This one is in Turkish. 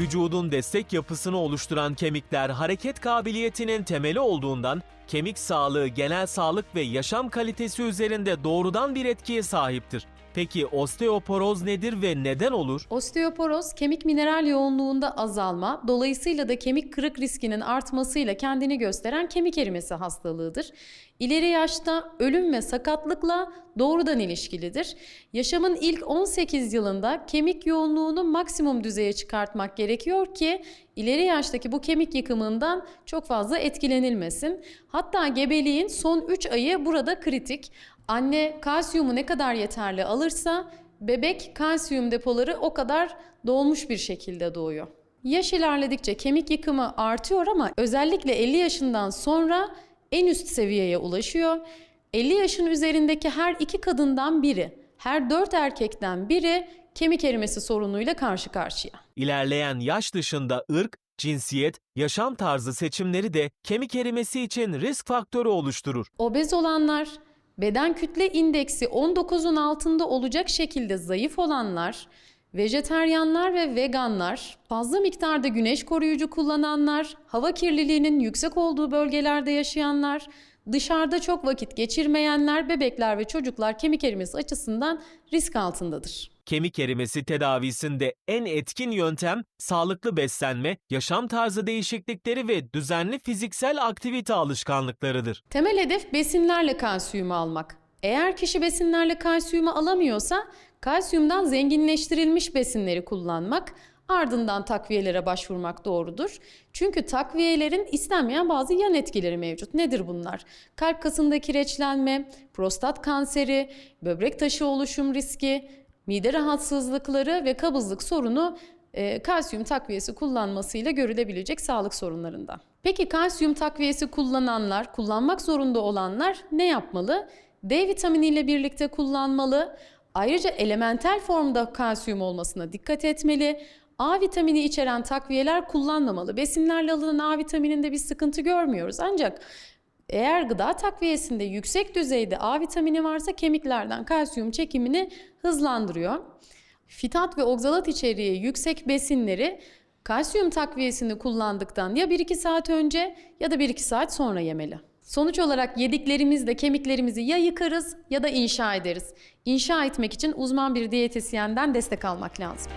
Vücudun destek yapısını oluşturan kemikler hareket kabiliyetinin temeli olduğundan kemik sağlığı genel sağlık ve yaşam kalitesi üzerinde doğrudan bir etkiye sahiptir. Peki osteoporoz nedir ve neden olur? Osteoporoz kemik mineral yoğunluğunda azalma, dolayısıyla da kemik kırık riskinin artmasıyla kendini gösteren kemik erimesi hastalığıdır. İleri yaşta ölüm ve sakatlıkla doğrudan ilişkilidir. Yaşamın ilk 18 yılında kemik yoğunluğunu maksimum düzeye çıkartmak gerekiyor ki ileri yaştaki bu kemik yıkımından çok fazla etkilenilmesin. Hatta gebeliğin son 3 ayı burada kritik. Anne kalsiyumu ne kadar yeterli alırsa bebek kalsiyum depoları o kadar dolmuş bir şekilde doğuyor. Yaş ilerledikçe kemik yıkımı artıyor ama özellikle 50 yaşından sonra en üst seviyeye ulaşıyor. 50 yaşın üzerindeki her iki kadından biri, her dört erkekten biri kemik erimesi sorunuyla karşı karşıya. İlerleyen yaş dışında ırk, cinsiyet, yaşam tarzı seçimleri de kemik erimesi için risk faktörü oluşturur. Obez olanlar, beden kütle indeksi 19'un altında olacak şekilde zayıf olanlar, vejeteryanlar ve veganlar, fazla miktarda güneş koruyucu kullananlar, hava kirliliğinin yüksek olduğu bölgelerde yaşayanlar, dışarıda çok vakit geçirmeyenler, bebekler ve çocuklar kemik erimesi açısından risk altındadır. Kemik erimesi tedavisinde en etkin yöntem sağlıklı beslenme, yaşam tarzı değişiklikleri ve düzenli fiziksel aktivite alışkanlıklarıdır. Temel hedef besinlerle kalsiyumu almak. Eğer kişi besinlerle kalsiyumu alamıyorsa kalsiyumdan zenginleştirilmiş besinleri kullanmak, ardından takviyelere başvurmak doğrudur. Çünkü takviyelerin istenmeyen bazı yan etkileri mevcut. Nedir bunlar? Kalp kasında kireçlenme, prostat kanseri, böbrek taşı oluşum riski, mide rahatsızlıkları ve kabızlık sorunu e, kalsiyum takviyesi kullanmasıyla görülebilecek sağlık sorunlarından. Peki kalsiyum takviyesi kullananlar, kullanmak zorunda olanlar ne yapmalı? D vitaminiyle birlikte kullanmalı. Ayrıca elementel formda kalsiyum olmasına dikkat etmeli. A vitamini içeren takviyeler kullanmamalı. Besinlerle alınan A vitamininde bir sıkıntı görmüyoruz. Ancak eğer gıda takviyesinde yüksek düzeyde A vitamini varsa kemiklerden kalsiyum çekimini hızlandırıyor. Fitat ve okzalat içeriği yüksek besinleri kalsiyum takviyesini kullandıktan ya 1-2 saat önce ya da 1-2 saat sonra yemeli. Sonuç olarak yediklerimizle kemiklerimizi ya yıkarız ya da inşa ederiz. İnşa etmek için uzman bir diyetisyenden destek almak lazım.